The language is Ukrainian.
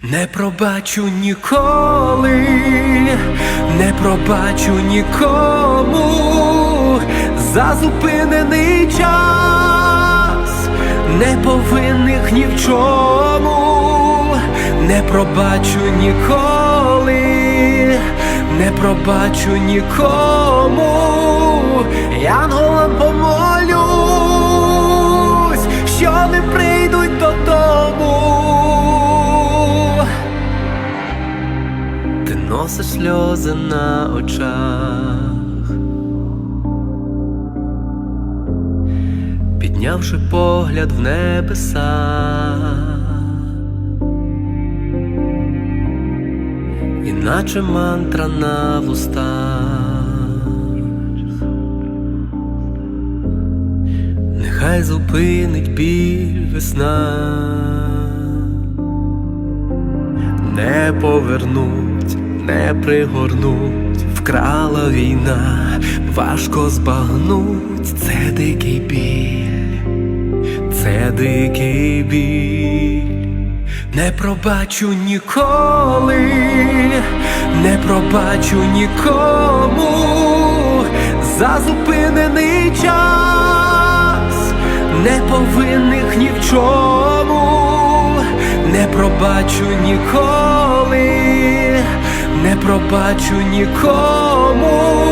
Не пробачу ніколи, не пробачу нікому за зупинений час, неповинних ні в чому, не пробачу ніколи, не пробачу нікому, янголам помолюсь, носиш сльози на очах, піднявши погляд в небеса, іначе мантра на вустах, нехай зупинить біль весна. Не повернуть, не пригорнуть, вкрала війна, важко збагнуть, це дикий біль, це дикий біль, не пробачу ніколи, не пробачу нікому. За зупинений час, неповинних ні в чому. Не пробачу ніколи, пробачу нікому,